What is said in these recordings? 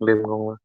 Beleza, vamos.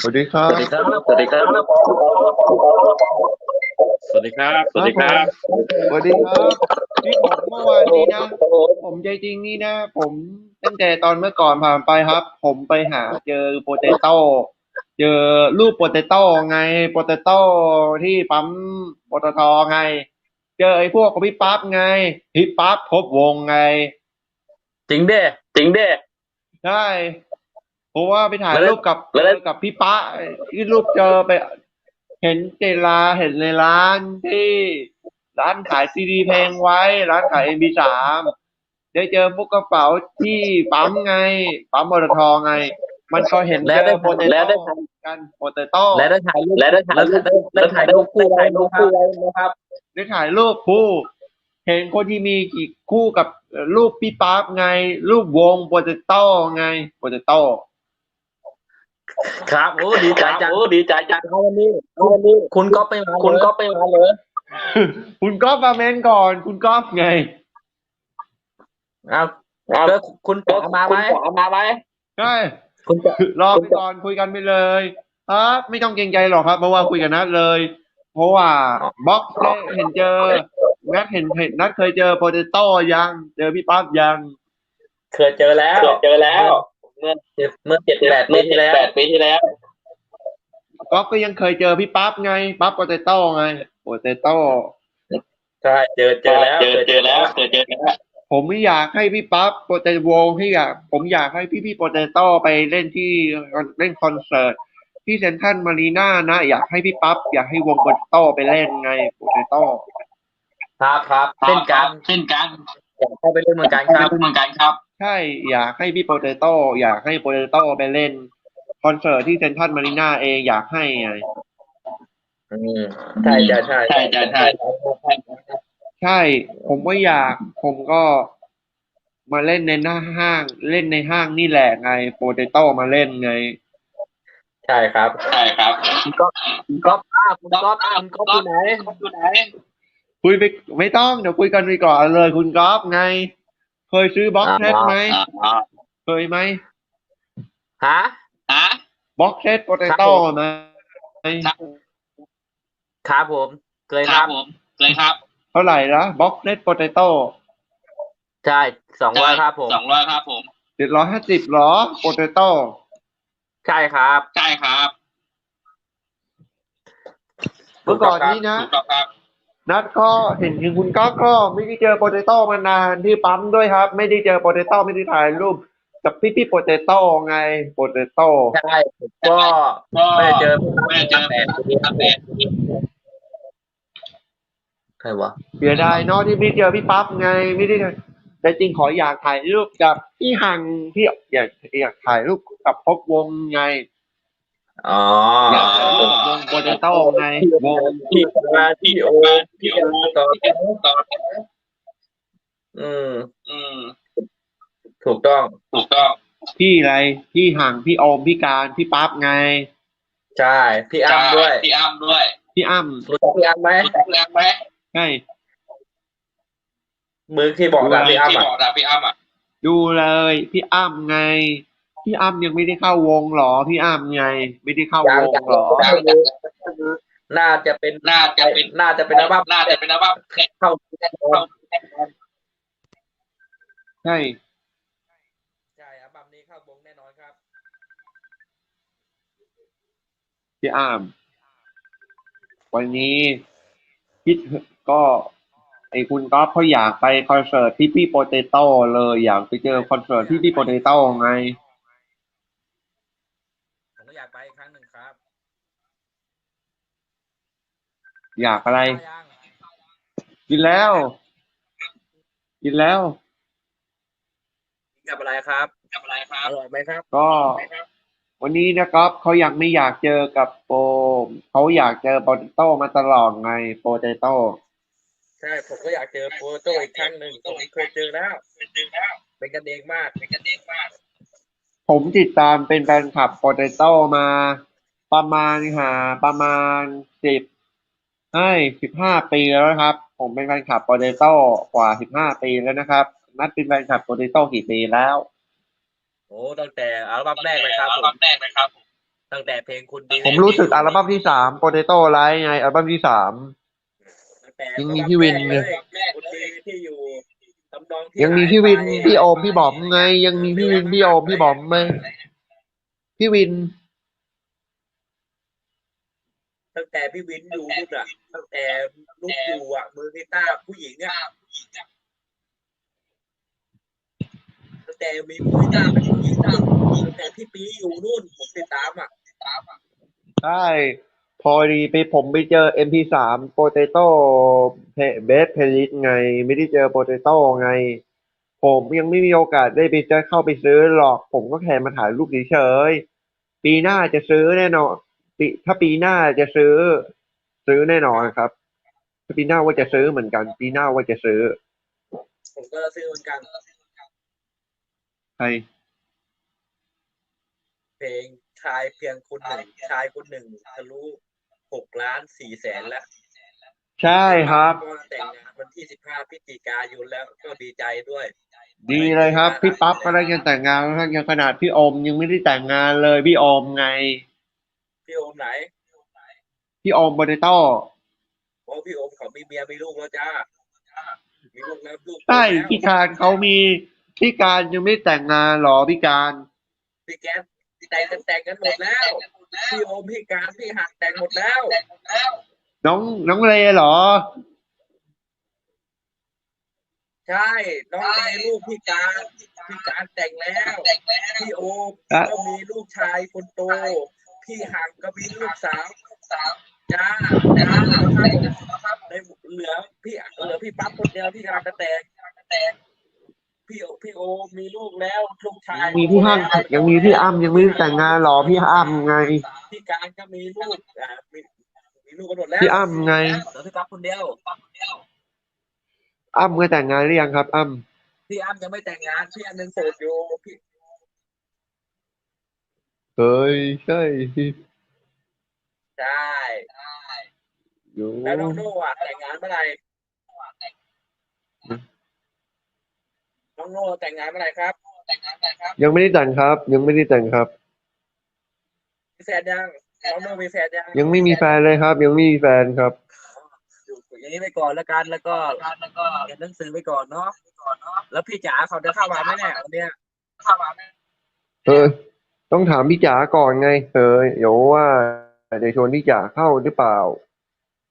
สวัสดีครับ สวัสดีครับ สวัสดีครับ สวัสดีครับ สวัสดีครับสวัสดีครับที่ผมเมื่อวานนี้นะ ผมใจจริงนี่นะ ผมตั้งแต่ตอนเมื่อก่อนผ่านไปครับ ผมไปหาเจอโปเตโต้เจอรูปโปเตโต้ไงโปเตโต้ที่ปั๊มปตทไง เจอไอ้พวกของพี่ปั๊บไงพี่ปั๊บพบวงไง จริงเด้จริงเด้ใช่เพ ราะว่าไปถ่ายแล้วรูปกับแล้ว กับพี่ป๊ะที่รูปเจอไป เห็นเจลาเห็นในร้านที่ ร้านขายซีดีเพลงไว้ ร้านขายเอ็มบีสามได้เจอพวกกระเป๋าที่ปั๊มไง ปั๊มบอทไง มันก็เห็นแล้วเจได้อโปเตแล้วได้ โต้กันโปเตโต้และได้ถ่ายรูปและได้ถ่ายแล้วได้ได้ถ่ายรูปคู่ไว้นะครับ นะครับได้ถ่ายรูปคู่ เห็นคนที่มีกี่คู่กับรูปพี่ป๊าบไง รูปวงโปเตโต้ไงโปเตโต้ ครับโอ้ดีใจจังโอ้ดีใจจังวันนี้วันนี้ คุณก็ไปมาคุณก็ไปมาเลย คุณก๊อฟมาเมนก่อน คุณก๊อฟไงเอาก็คุณป๋อมาไหมมาไหมใช่คุณป๋อรอไปก่อนคุยกันไปเลยครับไม่ต้องเกรงใจหรอกครับเพราะว่าคุยกันนัดเลย เพราะว่าบล็อกเห็นเจอนัดเห็นเห็นนัดเคยเจอโปเตโต้ยัง เจอพี่ปั๊บยัง เคยเจอแล้วเจอแล้ว เมื่อเมื่อเจ็ดแปดปีที่แล้วแปดปีที่แล้วก๊อฟก็ยังเคยเจอพี่ปั๊บไง ปั๊บโปเตโต้ไงโปเตโต้ใช่เจอเจอแล้ว เจอเจอแล้วเจอเจอแล้วผมไม่อยากให้พี่ปั๊บโปเตโวงให้อยาก ผมอยากให้พี่พี่โปเตโต้ไปเล่นที่เล่นคอนเสิร์ตที่เซนทรัลมารีนานะ อยากให้พี่ปั๊บอยากให้วงโปเตโต้ไปเล่นไงโปเตโต้ครับครับเช่นกันเช่นกัน อยากเข้าไปเล่นเหมือนกันครับเหมือนกันครับ ใช่ อยากให้พี่โปเตโต้อยากให้โปเตโต้ไปเล่นคอนเสิร์ตที่เซนทรัลมารีนาเองอยากให้ไงอืมใช่ใช่ใช่ใช่ใช่ใช่ใช่ ผมก็อยากผมก็มาเล่นในหน้าห้าง เล่นในห้างนี่แหละไงโปเตโต้มาเล่นไง ใช่ครับ ใช่ครับคุณก๊อฟคุณก๊อฟอ้าวคุณก๊อฟคุณก๊อฟอยู่ไหนอยู่ไหน คุยไปไม่ต้องเดี๋ยวคุยกันไปก่อนเลย คุณก๊อฟไง เคยซื้อบ็อกเซตไหมอ่าเคยไหมฮะฮะบ็อกเซตโปเตโต้ไหมครับผม เคยคครัรับบผมเลยครับ เท่าไหร่ละบ็อกเซตโปเตโต้ใช่สองร้อยครับผมสองร้อยครับผมเจ็ดร้อยห้าสิบหรอโปเตโต้ใช่ครับ ใช่ครับเมื่อก่อนนี้นะถูกต้องครับ นัดก็เห็นถึงคุณก๊อฟก็ไม่ได้เจอโปเตโต้มานานที่ปั๊มด้วยครับ ไม่ได้เจอโปเตโต้ไม่ได้ถ่ายรูปกับพี่พี่โปเตโต้ไงโปเตโต้ใช่ก็ไม่ได้เจอไม่ได้เจอแปดปีตั้งแต่ใครวะเสียดายเนาะที่ไม่เจอพี่ปั๊บไงไม่ได้แต่จริงขออยากถ่ายรูปกับพี่หังพี่อยากอยากถ่ายรูปกับพบวงไง อ๋อวงโปเตโต้ไงวงพี่มาพี่โอพี่โอต่อต่ออืม อืม ถูกต้อง ถูกต้อง พี่อะไร พี่หังพี่โอม พี่การ พี่ปั๊บไง ใช่ พี่อ้ำด้วย พี่อ้ำด้วย พี่อ้ำรู้จักพี่อ้ำไหมรู้จักแรงไหมใช่มือที่บอกนะพี่อ้ำที่อะบพี่อ้ำอะดูเลย พี่อ้ำไง พี่อ้ำยังไม่ได้เข้าวงหรอ พี่อ้ำไง ไม่ได้เข้าวงหรอ น่าจะเป็นน่าจะเป็นน่าจะเป็นอัลบั้มน่าจะเป็นอัลบั้มเข้าแน่นอนใช่ใช่อัลบั้มนี้เข้าวงแน่นอนครับ พี่อ้ำวันนี้คิดก็ไอ้คุณก๊อฟเขาอยากไปคอนเสิร์ตที่พี่โปเตโต้เลยอยากไปเจอคอนเสิร์ตที่พี่โปเตโต้ไง อยากไปอีกครั้งหนึ่งครับอยากอะไรยังกินแล้ว กินแล้ว กินกับอะไรครับกับอะไรครัอบร่อยไหมครับก็ วันนี้นะครับเขายังไม่อยากเจอกับโปเขาอยากเจอโปเตโต้มาตลอดไงโปเตโต้ใช่ผมก็อยากเจอโปรโตอีกครั้งหนึ่งผมเคยเจอแล้ว เป็นดึงแล้วเป็นกันเองมากเป็นกันเองมาก ผมติดตามเป็นแฟนคลับโปเตโต้มา ประมาณหาประมาณสิบให้สิบห้าปีแล้วนะครับ ผมเป็นแฟนคลับโปเตโต้กว่าสิบห้าปีแล้วนะครับ นัดเป็นแฟนคลับโปเตโต้กี่ปีแล้วโอ้ตั้งแต่อัลบั้มแรกเลยครับอัผลบั้มมแรกเลยครับ ตั้งแต่เพลงคุณดีผมรู้สึกอัลบั้มที่สามโปเตโต้ไลท์ไงอัลบั้มที่สามตั้งแต่ยังมีพี่วินเลเลยยคุณดีที่อยู่ตำนองที่ยังมีพี่วินพี่โอมพี่บอมไง ยังมีพี่วินพี่โอมพี่บอมไหมพี่วิน ตั้งแต่พี่วินอยู่นู่นอะ ตั้งแต่ลูกอยู่อะ มือกีตาร์ผู้หญิงอะตั้งแต่มีมือกีตาร์เป็นผู้หญิงอะตั้งแต่พี่ปีอยู่นู่นผมติดตามอะ ใช่ พอดีไปผมไปเจอ MP3 Potato Best Playlist ไง ไม่ได้เจอ Potato ไง ผมยังไม่มีโอกาสได้ไปเจอเข้าไปซื้อหรอก ผมก็แค่มาถ่ายรูปเฉยๆปีหน้าจะซื้อแน่นอนปีถ้าปีหน้าจะซื้อ ซื้อแน่นอนครับถ้าปีหน้าว่าจะซื้อเหมือนกัน ปีหน้าว่าจะซื้อ ผมก็ซื้อเหมือนกันใช่เพลงชายเพียงคนหนึ่งชายคนหนึ่งทะลุ หกล้านสี่แสนแล้วใช่ครับ ก็แต่งงานวันที่สิบห้าพฤศจิกายนแล้วก็ดีใจด้วย ดีเลยครับ พี่ปั๊บก็ได้ยังแต่งงานแล้วยังขนาดพี่โอมยังไม่ได้แต่งงานเลยพี่โอมไง พี่โอมไหนพี่โอมโปเตโต้โอ้พี่โอมเขามีเมียมีลูกแล้วจ้ามีลูกแล้วลูกใช่แล้วพี่การเขามีพี่การยังไม่แต่งงานหรอพี่การพี่แก๊สแต่งกันแต่งกันหมดแล้ว พี่โอมพี่การพี่หักแต่งหมดแล้ว น้องน้องเลเหรอ ใช่น้องเลลูกพี่การพี่การแต่งแล้ว พี่โอมอะก็มีลูกชายคนโต พี่หักก็มีลูกสาวจ้าจ้าครับในเหลือพี่เหลือพี่ปั๊บคนเดียวที่กำลังจะแต่ง พี่โอพี่โอมมีลูกแล้วลูกชายมีพี่ห้างยังมีพี่อ้ำยังไม่ได้แต่งงานหรอพี่อ้ำไง พี่การก็มีลูกอ่ามีมีลูกกันหมดแล้วพี่อ้ำไงเหลือพี่ปั๊บคนเดียวอ้ำเคยแต่งงานหรือยังครับ อ้ำพี่อ้ำยังไม่แต่งงานพี่อ้ำยังโสดอยู่พี่เฮ้ยใช่ใช่อยู่แล้วน้องโน่อะแต่งงานเมื่อไหร่ องโน่แต่งงานเมื่อไหร่ครับยังไม่ได้แต่งครับ ยังไม่ได้แต่งครับ มีแฟนยังน้องโน่มีแฟนยังยังไม่มีแฟนเลยครับ ยังไม่มีแฟนครับอยู่อย่างนี้ไปก่อนแล้วกันแล้วก็แล้วก็เรียนหนังสือไปก่อนเนาะแล้วพี่จ๋าเขาจะเข้ามาไหมเนี่ยวันเนี้ยเข้ามาไหมเออ ต้องถามพี่จ๋าก่อนไง เออเดี๋ยวว่าจะชวนพี่จ๋าเข้าหรือเปล่า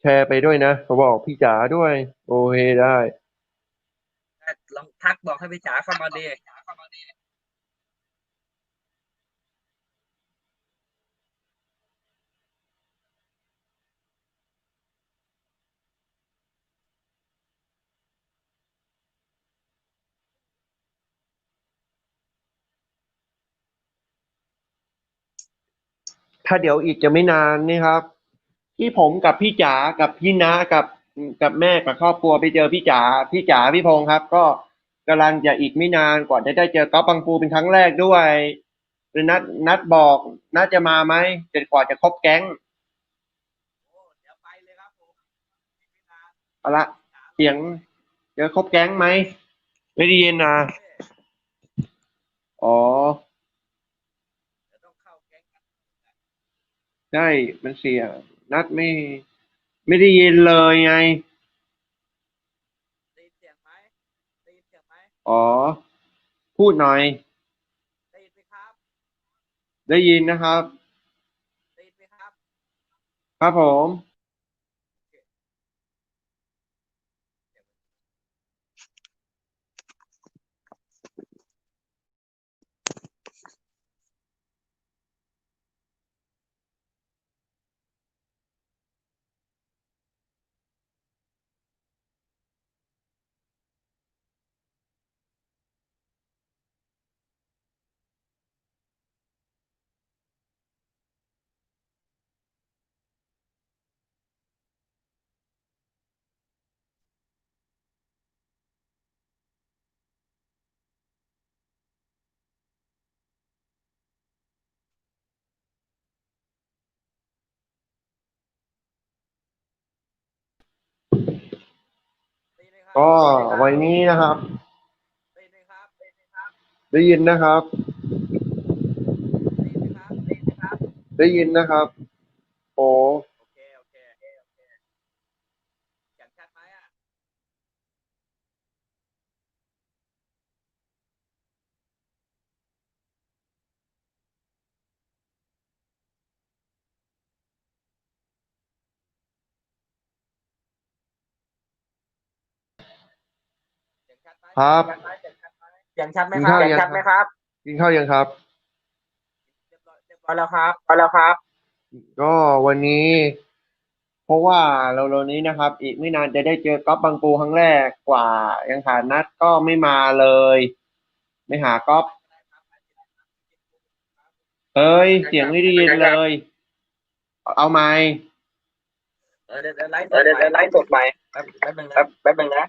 แชร์ไปด้วยนะเขาบอกพี่จ๋าด้วย โอเคได้ ลองทักบอกให้พี่จ๋าเข้ามาดีถ้าเดี๋ยวอีกจะไม่นานนี่ครับ ที่ผมกับพี่จ๋ากับพี่นากับ กับแม่กับครอบครัวไปเจอพี่จ๋าพี่จ๋าพี่พงษ์ครับ ก็กำลังจะอีกไม่นานกว่าจะได้เจอก๊อฟบังปูเป็นครั้งแรกด้วยหรือนัดนัดบอกนัดจะมาไหมจนกว่าจะครบแก๊งโอ้เดี๋ยวไปเลยครับผมอีกไม่นานเอาละเสียงเจอครบแก๊งไหมไม่ได้ยินนะอ๋อเดี๋ยวต้องเข้าแก๊งกันใช่มันเสียนัดไม่ ไม่ได้ยินเลยไง ได้ยินเสียงไหมได้ยินเสียงไหมอ๋อ พูดหน่อย ได้ยินไหมครับ ได้ยินนะครับ ได้ยินไหมครับ ครับผม ก็วันนี้นะครับได้ยินไหมครับได้ยินไหมครับ ได้ยินนะครับ ได้ยินไหมครับได้ยินไหมครับได้ยินนะครับ โอ้ โอเค โอเค โอเคโอเคเสียงชัดไหมอะ เสียงชัดไหม ครับเสียงชัดไหมเสียงชัดไหมกินครัข้าบวยังชัดไหมครับ กินข้าวยังครับเรียบร้อยเรียบร้อยแล้วครับพอแล้วครับ ก็วันนี้ เพราะว่าเราเรานี้นะครับ อีกไม่นานจะได้เจอก๊อฟบางปูครั้งแรกกว่า ยังหานัดก็ไม่มาเลย ไม่หาก๊อฟเอ้ย เสียงไม่ได้ยินเลย เอาไหมเออเดี๋ยวเดี๋ยวไลฟ์สเออดเดี๋ยวใหม่ไลฟ์สดใหม่แป๊บแป๊บนึงแป๊นะบแป๊บนึงนะ